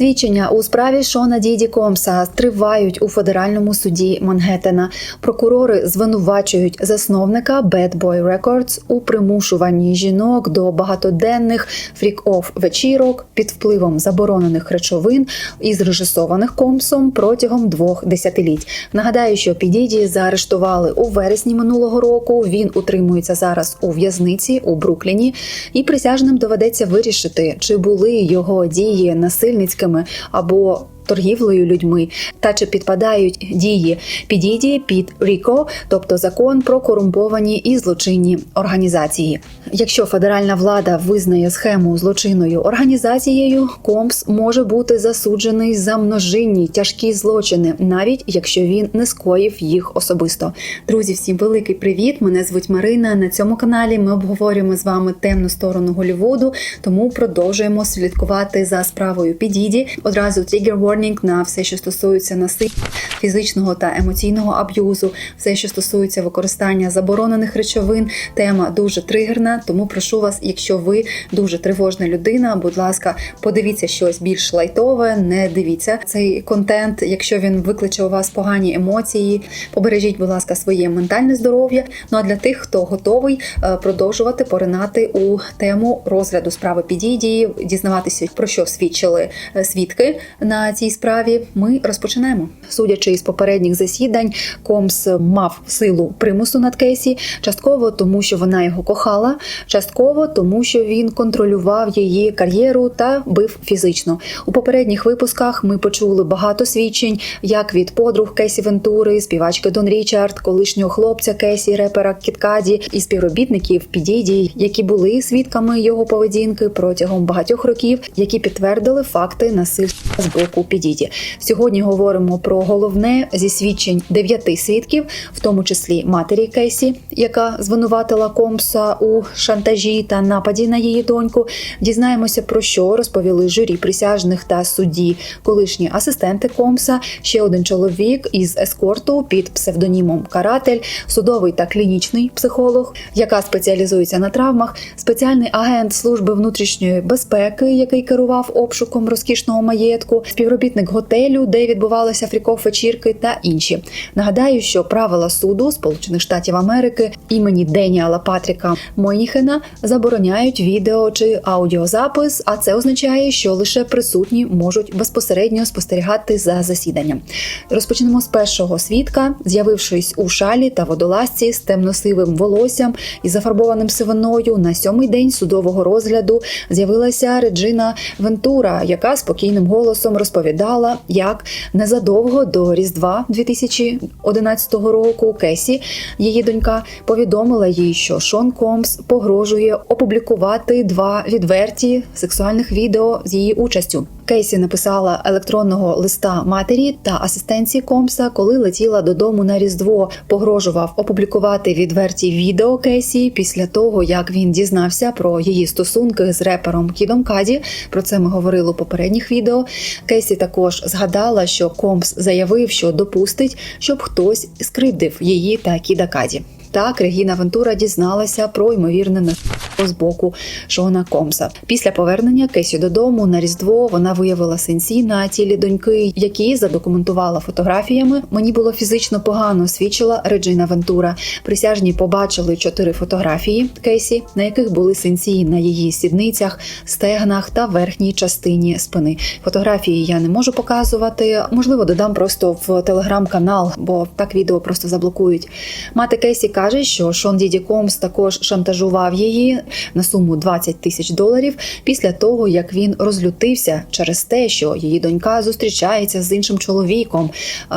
Свідчення у справі Шона Діді Комса тривають у федеральному суді Мангеттена. Прокурори звинувачують засновника Bad Boy Records у примушуванні жінок до багатоденних фрік-офф вечірок під впливом заборонених речовин і зрежисованих Комсом протягом двох десятиліть. Нагадаю, що Підіді заарештували у вересні минулого року. Він утримується зараз у в'язниці у Брукліні, і присяжним доведеться вирішити, чи були його дії насильницькими або торгівлею людьми, та чи підпадають дії підіді під Ріко, тобто закон про корумповані і злочинні організації. Якщо федеральна влада визнає схему злочинною організацією, Компс може бути засуджений за множинні тяжкі злочини, навіть якщо він не скоїв їх особисто. Друзі, всім великий привіт! Мене звуть Марина. На цьому каналі ми обговорюємо з вами темну сторону Голлівуду, тому продовжуємо слідкувати за справою підіді. Одразу trigger warning на все, що стосується насильства, фізичного та емоційного аб'юзу, все, що стосується використання заборонених речовин. Тема дуже тригерна, тому прошу вас, якщо ви дуже тривожна людина, будь ласка, подивіться щось більш лайтове, не дивіться цей контент. Якщо він викличе у вас погані емоції, побережіть, будь ласка, своє ментальне здоров'я. Ну а для тих, хто готовий е, продовжувати поринати у тему розгляду справи підійдії, дізнаватися про що свідчили е, свідки на цій справі, ми розпочинаємо. Судячи із попередніх засідань, Комс мав силу примусу над Кейсі, частково тому, що вона його кохала, частково тому, що він контролював її кар'єру та бив фізично. У попередніх випусках ми почули багато свідчень, як від подруг Кейсі Вентури, співачки Дон Річард, колишнього хлопця Кейсі, репера Кіткаді і співробітників Підіді, які були свідками його поведінки протягом багатьох років, які підтвердили факти насильства з боку Підіді. Сьогодні говоримо про головне зі свідчень дев'яти свідків, в тому числі матері Кейсі, яка звинуватила Комса у шантажі та нападі на її доньку. Дізнаємося про що розповіли журі присяжних та судді, колишні асистенти Комса, ще один чоловік із ескорту під псевдонімом Каратель, судовий та клінічний психолог, яка спеціалізується на травмах, спеціальний агент служби внутрішньої безпеки, який керував обшуком розкішного маєтку, співробітник готелю, де відбувалися фріков вечірки та інші. Нагадаю, що правила суду Сполучених Штатів Америки імені Деніала Патріка Мойніхена забороняють відео чи аудіозапис, а це означає, що лише присутні можуть безпосередньо спостерігати за засіданням. Розпочнемо з першого свідка, з'явившись у шалі та водолазці з темносивим волоссям і зафарбованим сивиною. На сьомий день судового розгляду з'явилася Реджина Вентура, яка спокійним голосом розповідала, як незадовго до Різдва 2011 року Кесі, її донька, повідомила їй, що Шон Комс погрожує опублікувати два відверті сексуальних відео з її участю. Кейсі написала електронного листа матері та асистенції Комса, коли летіла додому на Різдво. Погрожував опублікувати відверті відео Кейсі після того, як він дізнався про її стосунки з репером Кідом Каді. Про це ми говорили у попередніх відео. Кейсі також згадала, що Комс заявив, що допустить, щоб хтось скривдив її та Кіда Каді. Так, Регіна Вентура дізналася про ймовірне насильство з боку Шона Комса. Після повернення Кесі додому на Різдво вона виявила синці на тілі доньки, які задокументувала фотографіями. Мені було фізично погано, свідчила Реджина Вентура. Присяжні побачили чотири фотографії Кесі, на яких були синці на її сідницях, стегнах та верхній частині спини. Фотографії я не можу показувати. Можливо, додам просто в телеграм-канал, бо так відео просто заблокують. Мати Кейсі каже, що Шон Діді Комс також шантажував її на суму 20 тисяч доларів після того, як він розлютився через те, що її донька зустрічається з іншим чоловіком,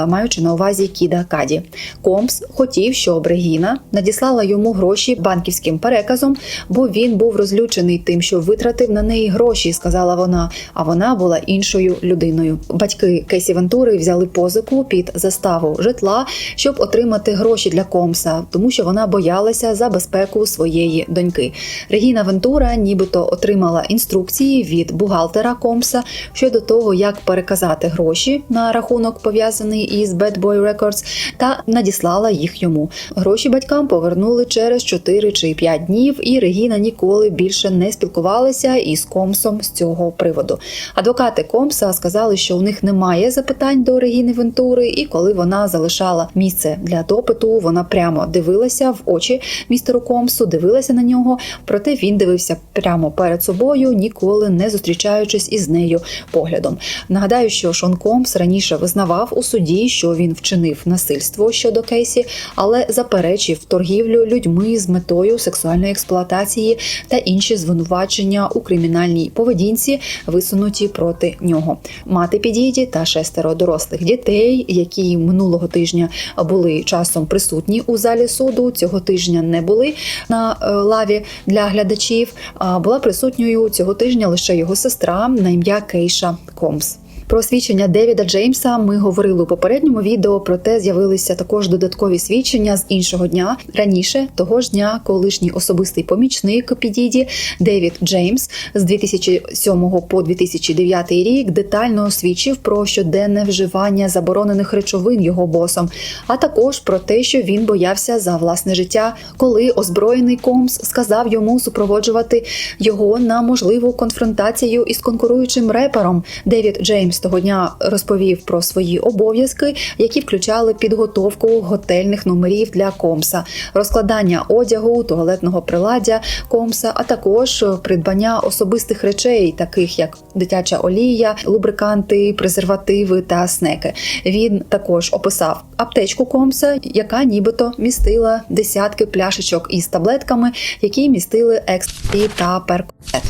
маючи на увазі Кіда Каді. Комс хотів, щоб Регіна надіслала йому гроші банківським переказом, бо він був розлючений тим, що витратив на неї гроші, сказала вона. А вона була іншою людиною. Батьки Кесі Вентури взяли позику під заставу житла, щоб отримати гроші для Комса, тому що вона боялася за безпеку своєї доньки. Регіна Вентура нібито отримала інструкції від бухгалтера Комса щодо того, як переказати гроші на рахунок пов'язаний із Bad Boy Records, та надіслала їх йому. Гроші батькам повернули через 4 чи 5 днів, і Регіна ніколи більше не спілкувалася із Комсом з цього приводу. Адвокати Комса сказали, що у них немає запитань до Регіни Вентури, і коли вона залишала місце для допиту, вона прямо дивилася в очі містеру Комсу, дивилася на нього. Проте він дивився прямо перед собою, ніколи не зустрічаючись із нею поглядом. Нагадаю, що Шон Комс раніше визнавав у суді, що він вчинив насильство щодо Кейсі, але заперечив торгівлю людьми з метою сексуальної експлуатації та інші звинувачення у кримінальній поведінці, висунуті проти нього. Мати підійді та шестеро дорослих дітей, які минулого тижня були часом присутні у залі суду. Цього тижня не були на е, лаві для глядачів. А була присутньою цього тижня лише його сестра на ім'я Кейша Комс. Про свідчення Девіда Джеймса ми говорили у попередньому відео, проте з'явилися також додаткові свідчення з іншого дня. Раніше того ж дня, колишній особистий помічник Підіді Девід Джеймс з 2007 по 2009 рік детально свідчив про щоденне вживання заборонених речовин його босом, а також про те, що він боявся за власне життя, коли озброєний Комс сказав йому супроводжувати його на можливу конфронтацію із конкуруючим репером. Девід Джеймс того дня розповів про свої обов'язки, які включали підготовку готельних номерів для Комса, розкладання одягу, туалетного приладдя Комса, а також придбання особистих речей, таких як дитяча олія, лубриканти, презервативи та снеки. Він також описав аптечку Комса, яка нібито містила десятки пляшечок із таблетками, які містили екстазі та перколет.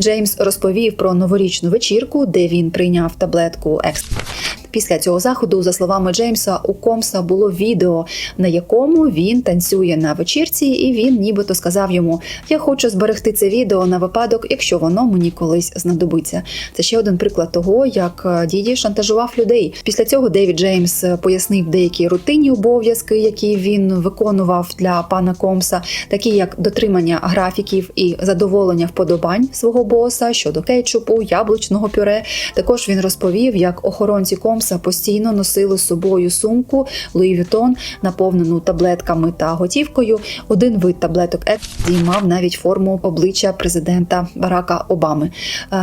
Джеймс розповів про новорічну вечірку, де він прийняв таблетку екстазі. Після цього заходу, за словами Джеймса, у Комса було відео, на якому він танцює на вечірці, і він нібито сказав йому: Я хочу зберегти це відео на випадок, якщо воно мені колись знадобиться. Це ще один приклад того, як діді шантажував людей. Після цього Девід Джеймс пояснив деякі рутинні обов'язки, які він виконував для пана Комса, такі як дотримання графіків і задоволення вподобань свого боса щодо кетчупу, яблучного пюре. Також він розповів, як охоронці Комса Комса постійно носили з собою сумку Louis Vuitton, наповнену таблетками та готівкою. Один вид таблеток Екстазі мав навіть форму обличчя президента Барака Обами.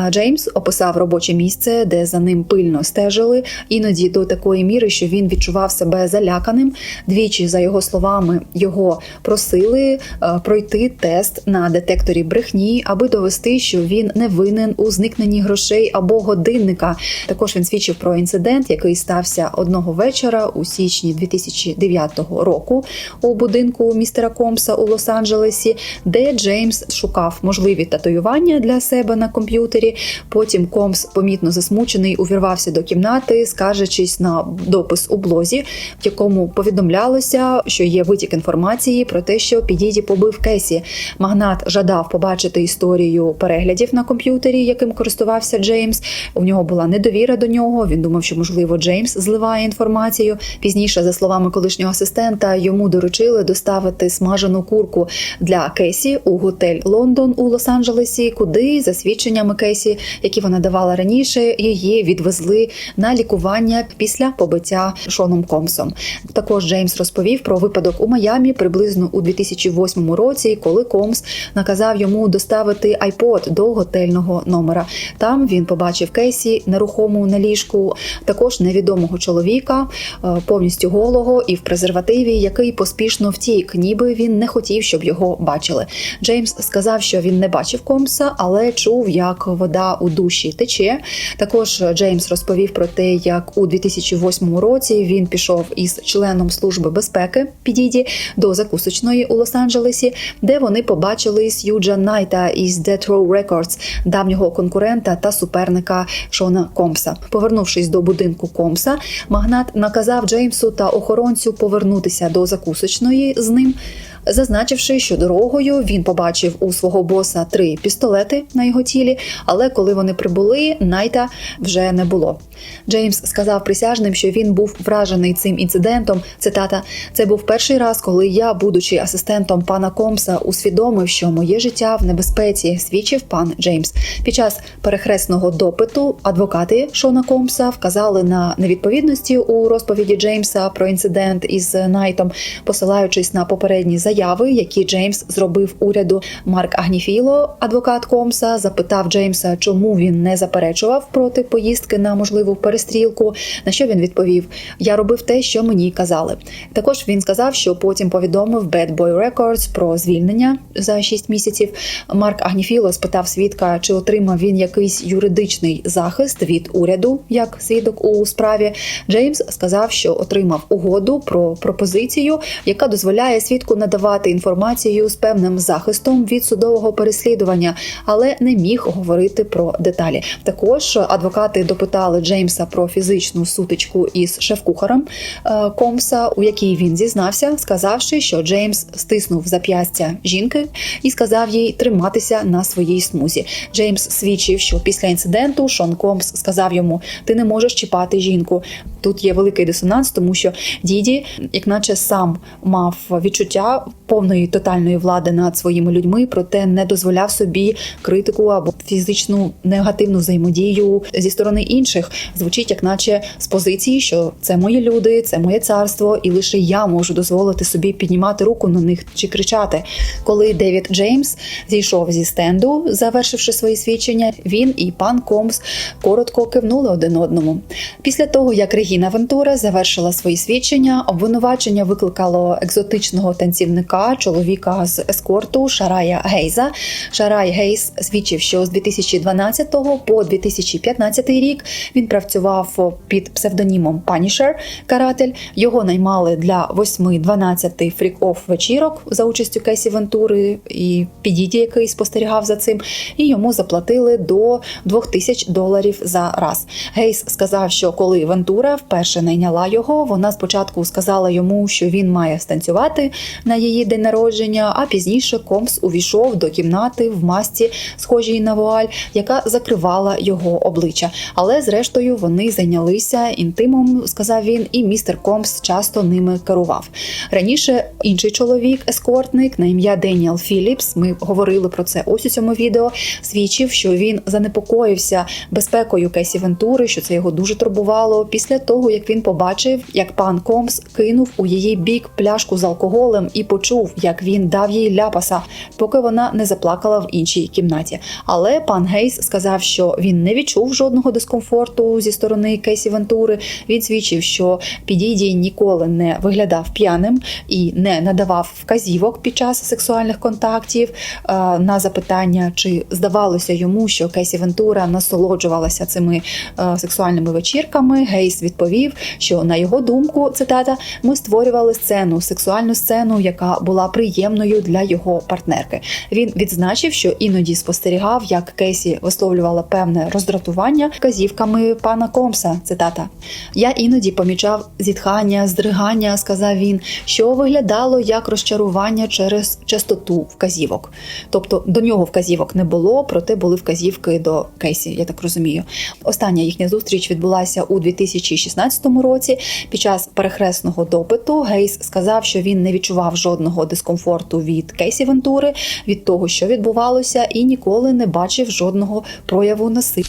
Джеймс описав робоче місце, де за ним пильно стежили, іноді до такої міри, що він відчував себе заляканим. Двічі, за його словами, його просили пройти тест на детекторі брехні, аби довести, що він не винен у зникненні грошей або годинника. Також він свідчив про інцидент який стався одного вечора у січні 2009 року у будинку містера Комса у Лос-Анджелесі, де Джеймс шукав можливі татуювання для себе на комп'ютері. Потім Комс, помітно засмучений, увірвався до кімнати, скаржачись на допис у блозі, в якому повідомлялося, що є витік інформації про те, що підіді побив Кесі. Магнат жадав побачити історію переглядів на комп'ютері, яким користувався Джеймс. У нього була недовіра до нього. Він думав, що можливо можливо, Джеймс зливає інформацію. Пізніше, за словами колишнього асистента, йому доручили доставити смажену курку для Кесі у готель Лондон у Лос-Анджелесі, куди за свідченнями Кесі, які вона давала раніше, її відвезли на лікування після побиття Шоном Комсом. Також Джеймс розповів про випадок у Майамі приблизно у 2008 році, коли Комс наказав йому доставити iPod до готельного номера. Там він побачив Кейсі нерухому на ліжку. Також також невідомого чоловіка, е, повністю голого і в презервативі, який поспішно втік, ніби він не хотів, щоб його бачили. Джеймс сказав, що він не бачив Комса, але чув, як вода у душі тече. Також Джеймс розповів про те, як у 2008 році він пішов із членом служби безпеки підіді до закусочної у Лос-Анджелесі, де вони побачили Сьюджа Найта із Death Row Records, давнього конкурента та суперника Шона Комса. Повернувшись до будинку будинку Комса, магнат наказав Джеймсу та охоронцю повернутися до закусочної з ним. Зазначивши, що дорогою він побачив у свого боса три пістолети на його тілі, але коли вони прибули, Найта вже не було. Джеймс сказав присяжним, що він був вражений цим інцидентом. Цитата: це був перший раз, коли я, будучи асистентом пана Комса, усвідомив, що моє життя в небезпеці, свідчив пан Джеймс. Під час перехресного допиту адвокати Шона Комса вказали на невідповідності у розповіді Джеймса про інцидент із Найтом, посилаючись на попередні заяви, які Джеймс зробив уряду. Марк Агніфіло, адвокат Комса, запитав Джеймса, чому він не заперечував проти поїздки на можливу перестрілку. На що він відповів: Я робив те, що мені казали. Також він сказав, що потім повідомив Bad Boy Records про звільнення за 6 місяців. Марк Агніфіло спитав свідка, чи отримав він якийсь юридичний захист від уряду як свідок у справі. Джеймс сказав, що отримав угоду про пропозицію, яка дозволяє свідку надавати інформацію з певним захистом від судового переслідування, але не міг говорити про деталі. Також адвокати допитали Джеймса про фізичну сутичку із шеф-кухарем е, Комса, у якій він зізнався, сказавши, що Джеймс стиснув зап'ястя жінки і сказав їй триматися на своїй смузі. Джеймс свідчив, що після інциденту Шон Комс сказав йому: Ти не можеш чіпати жінку. Тут є великий дисонанс, тому що діді, як наче сам мав відчуття повної тотальної влади над своїми людьми, проте не дозволяв собі критику або фізичну негативну взаємодію зі сторони інших. Звучить, як наче з позиції, що це мої люди, це моє царство, і лише я можу дозволити собі піднімати руку на них чи кричати. Коли Девід Джеймс зійшов зі стенду, завершивши свої свідчення, він і пан Комс коротко кивнули один одному. Після того, як Регіна Вентура завершила свої свідчення, обвинувачення викликало екзотичного танцівника, чоловіка з ескорту Шарая Гейза. Шарай Гейз свідчив, що з 2012 по 2015 рік він працював під псевдонімом Панішер Каратель. Його наймали для 8-12 фрік-офф вечірок за участю Кесі Вентури і Підіді, який спостерігав за цим, і йому заплатили до 2000 доларів за раз. Гейс сказав, що коли Вентура вперше найняла його, вона спочатку сказала йому, що він має станцювати на її день народження, а пізніше Комс увійшов до кімнати в масці, схожій на вуаль, яка закривала його обличчя. Але зрештою вони зайнялися інтимом, сказав він, і містер Комс часто ними керував. Раніше інший чоловік, ескортник на ім'я Деніел Філіпс. Ми говорили про це ось у цьому відео. Свідчив, що він занепокоївся безпекою Кесі Вентури, що це його дуже турбувало. Після того як він побачив, як пан Комс кинув у її бік пляшку з алкоголем і почув, як він дав їй ляпаса, поки вона не заплакала в іншій кімнаті. Але пан Гейс сказав, що він не відчув жодного дискомфорту зі сторони Кейсі Вентури. Він свідчив, що Підійдій ніколи не виглядав п'яним і не надавав вказівок під час сексуальних контактів. Е, На запитання, чи здавалося йому, що Кейсі Вентура насолоджувалася цими е, сексуальними вечірками, Гейс відповів, що на його думку, цитата, ми створювали сцену, сексуальну сцену, яка була приємною для його партнерки. Він відзначив, що іноді спостерігав, як Кейсі висловлювала певне роздратування вказівками пана Комса. Цитата: Я іноді помічав зітхання, здригання, сказав він, що виглядало як розчарування через частоту вказівок. Тобто до нього вказівок не було, проте були вказівки до Кейсі, я так розумію. Остання їхня зустріч відбулася у 2016 році. Під час перехресного допиту Гейс сказав, що він не відчував жодного дискомфорту від Кейсі Вентури, від того, що відбувалося, і ніколи не бачив жодного прояву насилля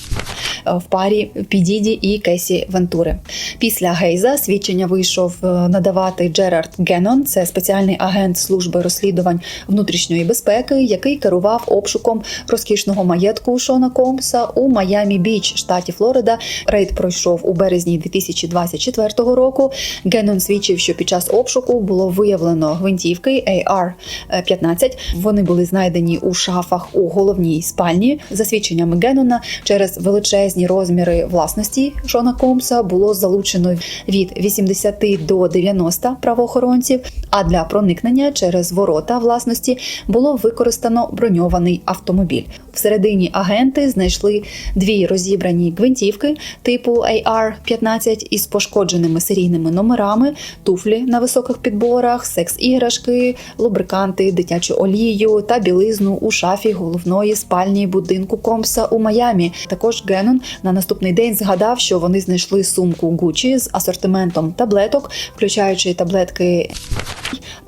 в парі Підіді і Кесі Вентури. Після Гейза свідчення вийшов е, надавати Джерард Геннон, це спеціальний агент служби розслідувань внутрішньої безпеки, який керував обшуком розкішного маєтку Шона Комса у Майамі Біч, штаті Флорида. Рейд пройшов у березні 2024 року. Геннон свідчив, що під час обшуку було виявлено гвинтівки AR-15. Вони були знайдені у шафах у головній спальні. За свідченнями Геннона, через величезні розміри власності Шона Комса було залучено від 80 до 90 правоохоронців. А для проникнення через ворота власності було використано броньований автомобіль. Всередині агенти знайшли дві розібрані гвинтівки типу AR-15 із пошкодженими серійними номерами, туфлі на високих підборах, секс-іграшки лубриканти, дитячу олію та білизну у шафі головної спальні будинку Комса у Майамі. Також Геннон на наступний день згадав, що вони знайшли сумку Gucci з асортиментом таблеток, включаючи таблетки.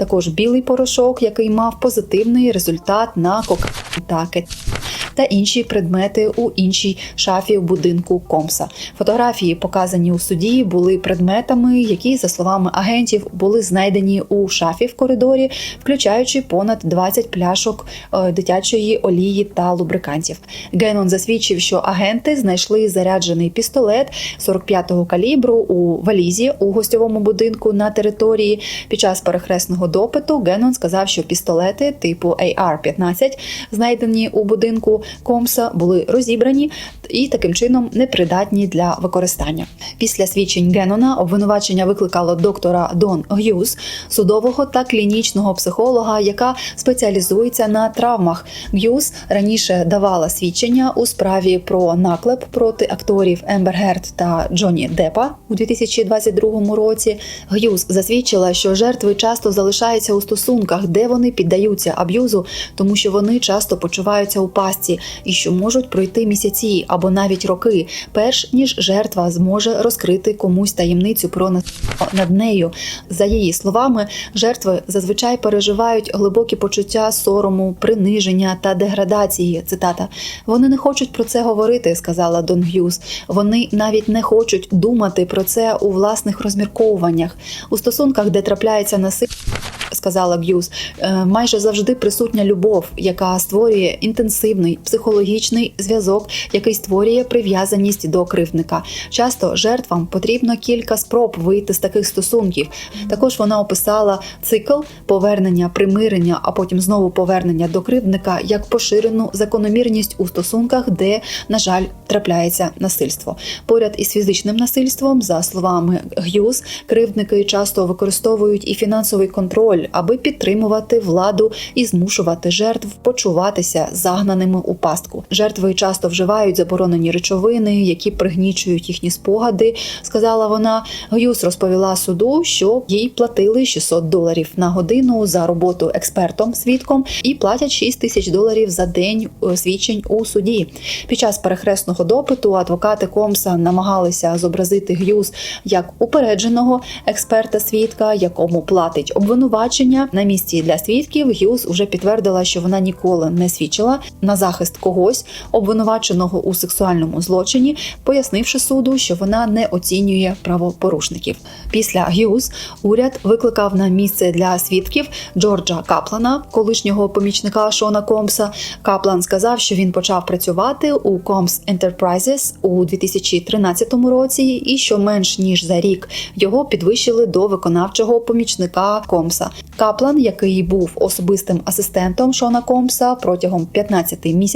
Також білий порошок, який мав позитивний результат на кокаїн. Та кет та інші предмети у іншій шафі в будинку Комса. Фотографії, показані у суді, були предметами, які, за словами агентів, були знайдені у шафі в коридорі, включаючи понад 20 пляшок е, дитячої олії та лубрикантів. Генон засвідчив, що агенти знайшли заряджений пістолет 45-го калібру у валізі у гостьовому будинку на території. Під час перехресного допиту Генон сказав, що пістолети типу AR-15, знайдені у будинку Комса, були розібрані і таким чином непридатні для використання. Після свідчень Геннона обвинувачення викликало доктора Дон Г'юз, судового та клінічного психолога, яка спеціалізується на травмах. Г'юз раніше давала свідчення у справі про наклеп проти акторів Ембер Герд та Джонні Деппа у 2022 році. Г'юз засвідчила, що жертви часто залишаються у стосунках, де вони піддаються аб'юзу, тому що вони часто почуваються у пастці і що можуть пройти місяці або навіть роки, перш ніж жертва зможе розкрити комусь таємницю про над нею. За її словами, жертви зазвичай переживають глибокі почуття сорому, приниження та деградації. Цитата: вони не хочуть про це говорити, сказала Дон Г'юз. Вони навіть не хочуть думати про це у власних розмірковуваннях у стосунках, де трапляється насильство, сказала Г'юз, е, майже завжди присутня любов, яка створює інтенсивний психологічний зв'язок, який створює прив'язаність до кривдника. Часто жертвам потрібно кілька спроб вийти з таких стосунків. Також вона описала цикл повернення, примирення, а потім знову повернення до кривдника як поширену закономірність у стосунках, де, на жаль, трапляється насильство. Поряд із фізичним насильством, за словами Г'юз, кривдники часто використовують і фінансовий контроль, аби підтримувати владу і змушувати жертв почуватися загнаними у пастку. Жертви часто вживають заборонені речовини, які пригнічують їхні спогади. Сказала вона. Г'юз розповіла суду, що їй платили 600 доларів на годину за роботу експертом свідком і платять 6 тисяч доларів за день е, свідчень у суді. Під час перехресного допиту адвокати Комса намагалися зобразити Г'юз як упередженого експерта свідка, якому платить обвинувачення. На місці для свідків Г'юз уже підтвердила, що вона ніколи не свідчила на захист когось, обвинуваченого у сексуальному злочині, пояснивши суду, що вона не оцінює правопорушників. Після Г'юз уряд викликав на місце для свідків Джорджа Каплана, колишнього помічника Шона Комса. Каплан сказав, що він почав працювати у Combs Enterprises у 2013 році, і що менш ніж за рік його підвищили до виконавчого помічника Комса. Каплан, який був особистим асистентом Шона Комса протягом 15 місяців,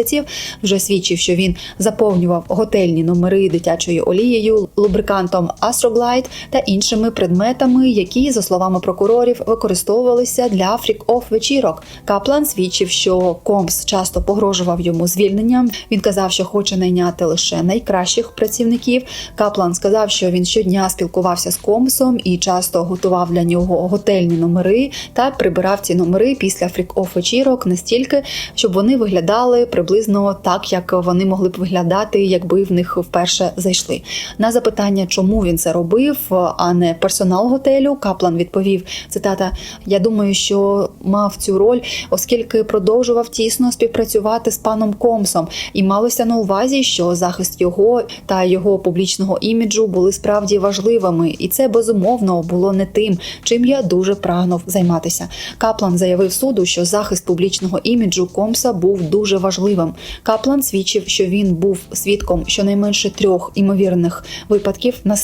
вже свідчив, що він заповнював готельні номери дитячою олією, лубрикантом Astroglide та іншими предметами, які, за словами прокурорів, використовувалися для фрік-офф вечірок. Каплан свідчив, що Комс часто погрожував йому звільненням. Він казав, що хоче найняти лише найкращих працівників. Каплан сказав, що він щодня спілкувався з Комсом і часто готував для нього готельні номери та прибирав ці номери після фрік-офф вечірок настільки, щоб вони виглядали приблизно так, як вони могли б виглядати, якби в них вперше зайшли. На запитання, чому він це робив, а не персонал готелю, Каплан відповів: цитата: Я думаю, що мав цю роль, оскільки продовжував тісно співпрацювати з паном Комсом, і малося на увазі, що захист його та його публічного іміджу були справді важливими, і це безумовно було не тим, чим я дуже прагнув займатися. Каплан заявив суду, що захист публічного іміджу Комса був дуже важливим. Каплан свідчив, що він був свідком щонайменше трьох імовірних випадків на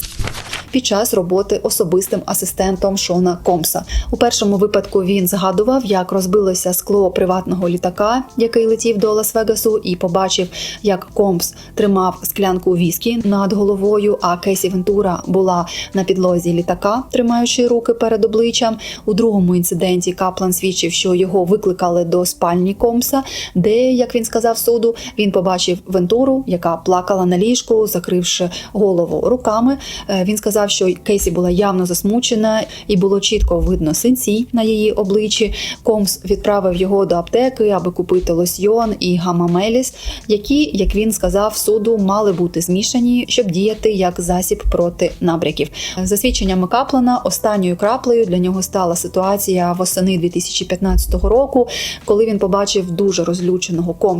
під час роботи особистим асистентом Шона Комса. У першому випадку він згадував, як розбилося скло приватного літака, який летів до Лас-Вегасу, і побачив, як Комс тримав склянку віскі над головою. А Кейсі Вентура була на підлозі літака, тримаючи руки перед обличчям. У другому інциденті Каплан свідчив, що його викликали до спальні Комса, де, як він сказав суду, він побачив Вентуру, яка плакала на ліжку, закривши голову руками. Е, Він сказав сказав, що Кейсі була явно засмучена, і було чітко видно синці на її обличчі. Комс відправив його до аптеки, аби купити лосьйон і гамамеліс, які, як він сказав, суду мали бути змішані, щоб діяти як засіб проти набряків. За свідченнями Каплана, останньою краплею для нього стала ситуація восени 2015 року, коли він побачив дуже розлюченого комса,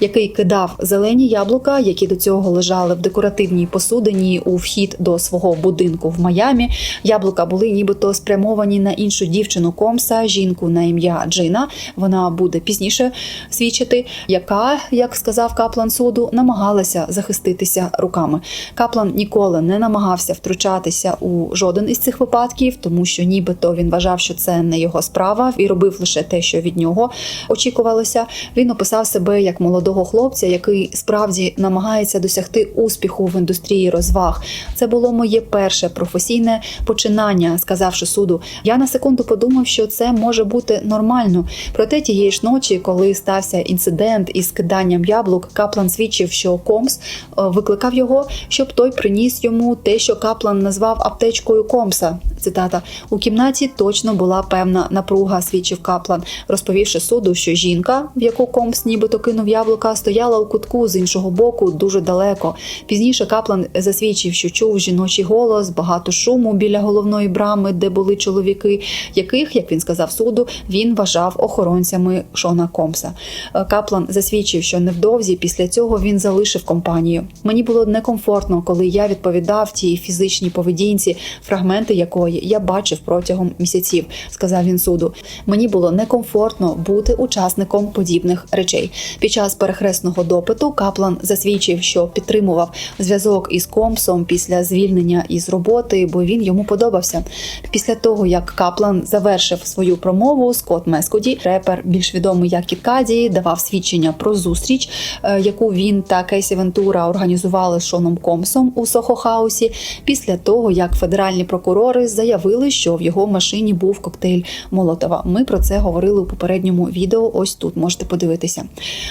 який кидав зелені яблука, які до цього лежали в декоративній посудині у вхід до свого будинку в Майамі. Яблука були нібито спрямовані на іншу дівчину комса, жінку на ім'я Джина. Вона буде пізніше свідчити, яка, як сказав Каплан суду, намагалася захиститися руками. Каплан ніколи не намагався втручатися у жоден із цих випадків, тому що нібито він вважав, що це не його справа, і робив лише те, що від нього очікувалося. Він описав себе як молодого хлопця, який справді намагається досягти успіху в індустрії розваг. Це було моє перше професійне починання, сказавши суду. Я на секунду подумав, що це може бути нормально. Проте тієї ж ночі, коли стався інцидент із киданням яблук, Каплан свідчив, що Комс е, викликав його, щоб той приніс йому те, що Каплан назвав аптечкою Комса. Цитата у кімнаті точно була певна напруга, свідчив Каплан, розповівши суду, що жінка, в яку Комс нібито кинув яблука, стояла у кутку з іншого боку дуже далеко. Пізніше Каплан засвідчив, що чув жіночий голос, багато шуму біля головної брами, де були чоловіки, яких, як він сказав суду, він вважав охоронцями Шона Комса. Е, Каплан засвідчив, що невдовзі після цього він залишив компанію. Мені було некомфортно, коли я відповідав тій фізичній поведінці, фрагменти якої я бачив протягом місяців, сказав він суду. Мені було некомфортно бути учасником подібних речей. Під час перехресного допиту Каплан засвідчив, що підтримував зв'язок із Комсом після звільнення із роботи, бо він йому подобався. Після того як Каплан завершив свою промову, Скотт Мескоді, репер, більш відомий як Кіт Каді, давав свідчення про зустріч, е, яку він та Кейсі Вентура організували з Шоном Комсом у Сохо-хаусі. Після того як федеральні прокурори заявили, що в його машині був коктейль Молотова. Ми про це говорили у попередньому відео. Ось тут можете подивитися.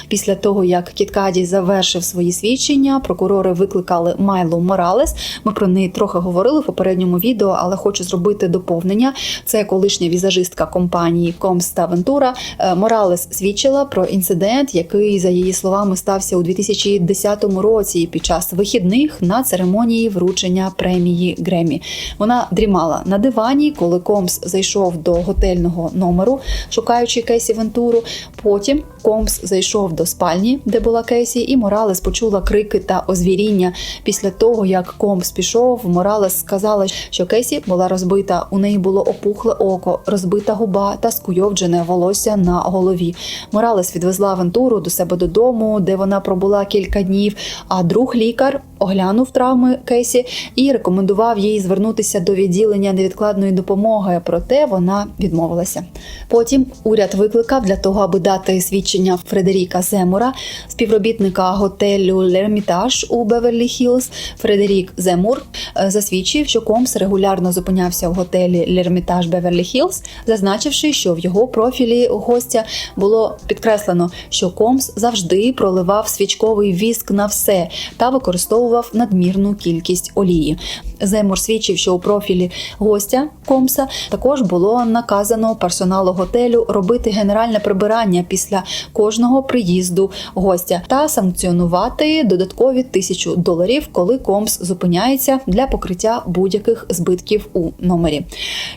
Після того як Кіт Каді завершив свої свідчення, прокурори викликали Майлу Моралес. Ми про неї трохи говорили в попередньому відео, але хочу зробити доповнення. Це колишня візажистка компанії Комс та Вентура. Е, Моралес свідчила про інцидент, який за її словами стався у 2010 році під час вихідних на церемонії вручення премії Гремі. Вона дрімала на дивані, коли Комс зайшов до готельного номеру, шукаючи Кейсі Вентуру. Потім Комс зайшов до спальні, де була Кейсі, і Моралес почула крики та озвіріння. Після того, як Комс пішов, Моралес сказала, що Кейсі була розбита. У неї було опухле око, розбита губа та скуйовджене волосся на голові. Моралес відвезла Вентуру до себе додому, де вона пробула кілька днів. А друг лікар оглянув травми Кейсі і рекомендував їй звернутися до відділення невідкладної допомоги. Проте вона відмовилася. Потім уряд викликав для того, аби дати свідчення Фредеріка Земура, співробітника готелю Лермітаж у Беверлі Хілз. Фредерік Земур е, засвідчив, що Комс регулярно зупинявся в готелі Лермітаж Беверлі Хілз, зазначивши, що в його профілі гостя було підкреслено, що Комс завжди проливав свічковий віск на все та використовував надмірну кількість олії. Земур свідчив, що у профілі гостя Комса також було наказано персоналу готелю робити генеральне прибирання після кожного приїзду гостя та санкціонувати додаткові тисячу доларів, коли Комс зупиняється для покриття будь-яких збитків у номері.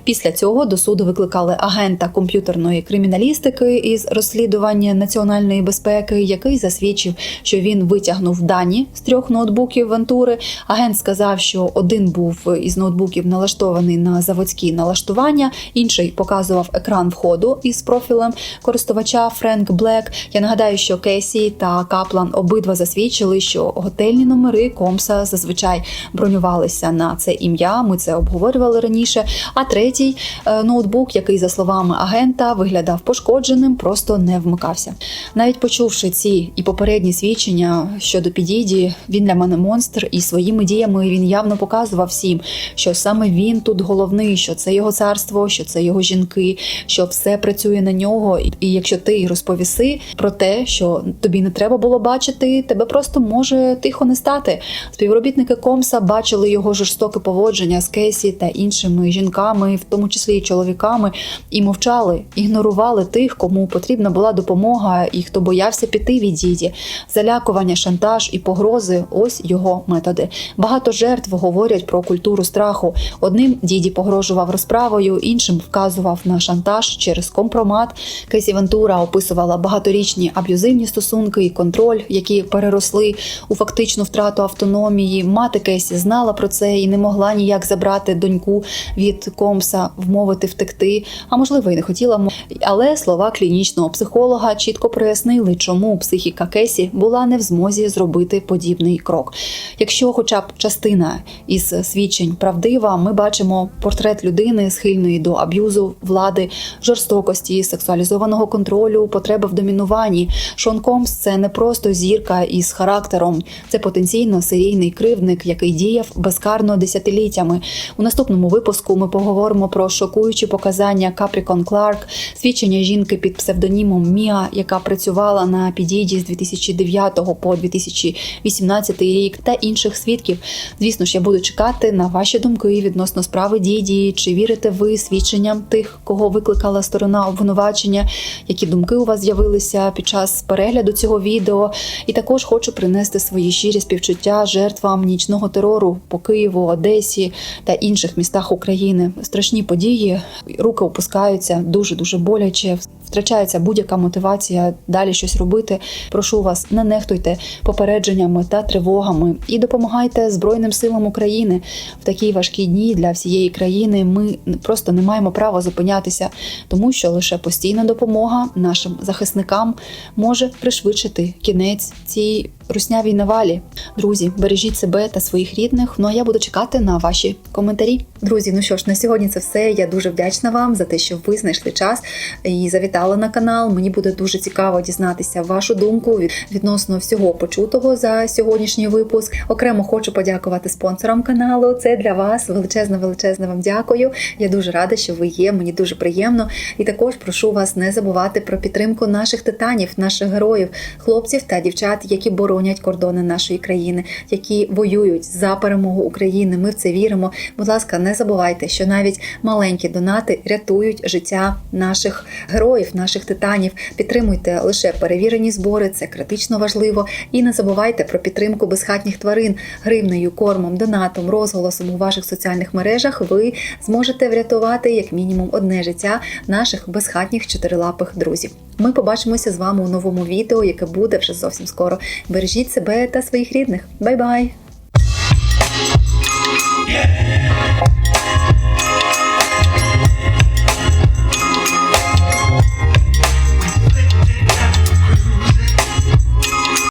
Після цього до суду викликали агента комп'ютерної криміналістики із розслідування національної безпеки, який засвідчив, що він витягнув дані з трьох ноутбуків Вентури. Агент сказав, що один був із ноутбуків налаштований на заводські налаштування, інший показував екран входу із профілем користувача Френк Блек. Я нагадаю, що Кесі та Каплан обидва засвідчили, що готельні номери Комса зазвичай бронювалися на це ім'я. Ми це обговорювали раніше. А третій е, ноутбук, який за словами агента виглядав пошкодженим, просто не вмикався. Навіть почувши ці і попередні свідчення щодо підіді, він для мене монстр, і своїми діями він явно показував всім, що саме він тут головний, що це його царство, що це його жінки, що все працює на нього. І якщо ти розповіси про те, що тобі не треба було бачити, тебе просто може тихо не стати. Співробітники Комса бачили його жорстоке поводження з Кесі та іншими жінками, в тому числі і чоловіками, і мовчали, ігнорували тих, кому потрібна була допомога, і хто боявся піти від діді. Залякування, шантаж і погрози ось його методи. Багато жертв говорять про культуру страху. Одним діді погрожував розправою, іншим вказував на шантаж через компромат. Кесі Вентура описувала багаторічні аб'юзивні стосунки і контроль, які переросли у фактичну втрату автономії. Мати Кесі знала про це і не могла ніяк забрати доньку від Комса, вмовити втекти. А можливо, і не хотіла. Але слова клінічного психолога чітко прояснили, чому психіка Кесі була не в змозі зробити подібний крок. Якщо, хоча б частина із свідчень правдива, ми бачимо портрет людини, схильної до аб'юзу влади, жорстокості, сексуалізованого контролю, потреби в домінуванні. Шон Комс це не просто зірка із характером, це потенційно серійний кривдник, який діяв безкарно десятиліттями. У наступному випуску ми поговоримо про шокуючі показання Капрікон Кларк, свідчення жінки під псевдонімом Міа, яка працювала на підіді з 2009 по 2018 рік, та інших свідків. Звісно ж, я буду чекати на ваші думки відносно справи діді. Чи вірите ви свідченням тих, кого викликала сторона обвинувачення? Які думки у вас з'явилися під час перегляду цього відео? І також хочу принести свої щирі співчуття жертвам нічного терору по Києву, Одесі та інших містах України. Страшні події, руки опускаються дуже дуже боляче. Втрачається будь-яка мотивація далі щось робити. Прошу вас, не нехтуйте попередженнями та тривогами і допомагайте Збройним силам України в такі важкі дні для всієї країни. Ми просто не маємо права зупинятися, тому що лише постійна допомога нашим захисникам може пришвидшити кінець цій руснявій навалі. Друзі, бережіть себе та своїх рідних. Ну а я буду чекати на ваші коментарі. Друзі, ну що ж, на сьогодні це все. Я дуже вдячна вам за те, що ви знайшли час і завітали на канал. Мені буде дуже цікаво дізнатися вашу думку від- відносно всього почутого за сьогоднішній випуск. Окремо хочу подякувати спонсорам каналу. Це для вас величезне, величезне вам дякую. Я дуже рада, що ви є. Мені дуже приємно. І також прошу вас не забувати про підтримку наших титанів, наших героїв, хлопців та дівчат, які боронять кордони нашої країни, які воюють за перемогу України. Ми в це віримо. Будь ласка, не забувайте, що навіть маленькі донати рятують життя наших героїв, наших титанів. Підтримуйте лише перевірені збори, це критично важливо. І не забувайте про підтримку безхатніх тварин гривнею, кормом, донатом, розголосом у ваших соціальних мережах. Ви зможете врятувати як мінімум одне життя наших безхатніх чотирилапих друзів. Ми побачимося з вами у новому відео, яке буде вже зовсім скоро. Бережіть себе та своїх рідних. Бай-бай!